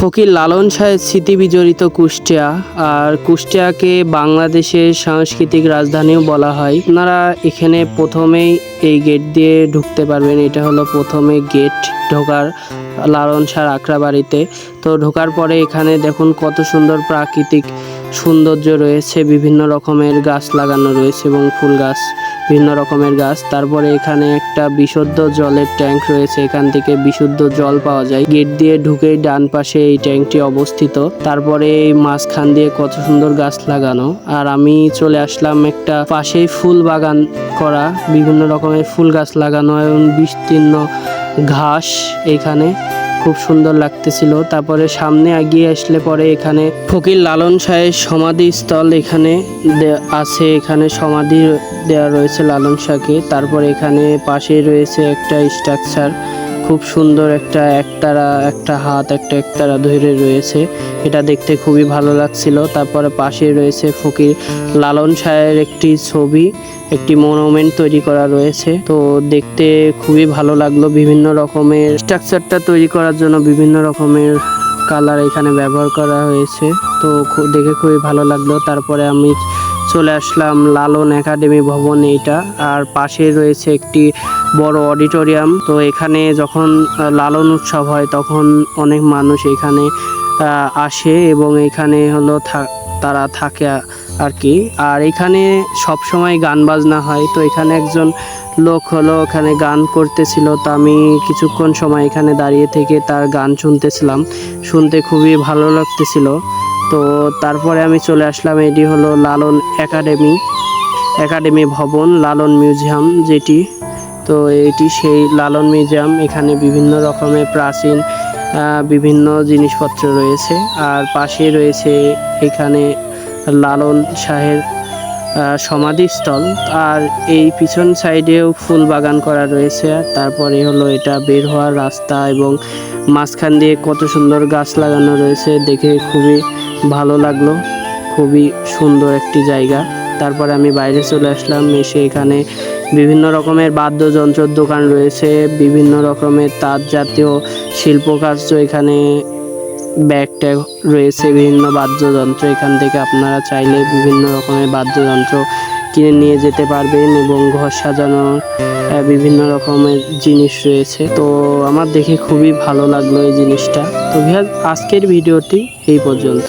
ফকির লালন সাহেব স্মৃতি বিজড়িত কুষ্টিয়া, আর কুষ্টিয়াকে বাংলাদেশের সাংস্কৃতিক রাজধানীও বলা হয়। আপনারা এখানে প্রথমেই এই গেট দিয়ে ঢুকতে পারবেন। এটা হলো প্রথমে গেট ঢোকার লালন শাহ আকরা বাড়িতে তো ঢোকার পরে এখানে দেখুন কত সুন্দর প্রাকৃতিক সৌন্দর্য রয়েছে, বিভিন্ন রকমের গাছ লাগানো রয়েছে এবং ফুল গাছ, বিভিন্ন রকমের গাছ। তারপরে এখানে একটা বিশুদ্ধ জলের ট্যাঙ্ক রয়েছে, এখান থেকে বিশুদ্ধ জল পাওয়া যায়। গেট দিয়ে ঢুকেই ডান পাশে এই ট্যাঙ্কটি অবস্থিত। তারপরে এই মাঝখান দিয়ে কত সুন্দর গাছ লাগানো। আর আমি চলে আসলাম একটা পাশেই ফুল বাগান করা, বিভিন্ন রকমের ফুল গাছ লাগানো এবং বিস্তীর্ণ ঘাস এখানে। খুব সুন্দর লাগতেছিল। তারপরে সামনে এগিয়ে আসলে পরে এখানে ফকির লালন শাহের সমাধিস্থল এখানে আছে। এখানে সমাধি দেওয়া রয়েছে লালন শাহকে। তারপর এখানে পাশে রয়েছে একটা স্ট্রাকচার। খুব সুন্দর একটা একতারা, একটা হাত, একটা একতারা ধরে রয়েছে। এটা দেখতে খুবই ভালো লাগছিল। তারপরে পাশে রয়েছে ফকির লালন শাহের একটি ছবি, একটি মনুমেন্ট তৈরি করা রয়েছে। তো দেখতে খুবই ভালো লাগল বিভিন্ন রকমের স্ট্রাকচারটা তৈরি করার জন্য বিভিন্ন রকমের কালার এখানে ব্যবহার করা হয়েছে। তো দেখে খুবই ভালো লাগল। তারপরে আমি চলে আসলাম লালন একাডেমি ভবন এইটা আর পাশে রয়েছে একটি বড় অডিটোরিয়াম। তো এখানে যখন লালন উৎসব হয়, তখন অনেক মানুষ এখানে আসে এবং এখানে হলো তারা থাকে আর কি। আর এখানে সব সময় গান বাজনা হয়। তো এখানে একজন লোক হলো ওখানে গান করতেছিল। তো আমি কিছুক্ষণ সময় এখানে দাঁড়িয়ে থেকে তার গান শুনতেছিলাম। শুনতে খুবই ভালো লাগতেছিল। তো তারপরে আমি চলে আসলাম, এটি হলো লালন একাডেমি একাডেমি ভবন, লালন মিউজিয়াম যেটি। তো এটি সেই লালন মিউজিয়াম, এখানে বিভিন্ন রকমের প্রাচীন বিভিন্ন জিনিসপত্র রয়েছে। আর পাশে রয়েছে এখানে লালন শাহের সমাধিস্থল। আর এই পিছন সাইডেও ফুল বাগান করা রয়েছে। তারপরে হলো এটা বের হওয়ার রাস্তা এবং মাঝখান দিয়ে কত সুন্দর গাছ লাগানো রয়েছে, দেখে খুবই ভালো লাগল। খুবই সুন্দর একটি জায়গা। তারপরে আমি বাইরে চলে আসলাম এসে এখানে বিভিন্ন রকমের বাদ্যযন্ত্রের দোকান রয়েছে বিভিন্ন রকমের তাঁত জাতীয় শিল্পকার্য এখানে ব্যাগ ট্যাগ রয়েছে বিভিন্ন বাদ্যযন্ত্র এখান থেকে আপনারা চাইলে বিভিন্ন রকমের বাদ্যযন্ত্র কিনে নিয়ে যেতে পারবেন এবং ঘর সাজানোর বিভিন্ন রকমের জিনিস রয়েছে। তো আমার দেখে খুবই ভালো লাগল এই জিনিসটা। তো ভিউয়ার্স, আজকের ভিডিওটি এই পর্যন্ত।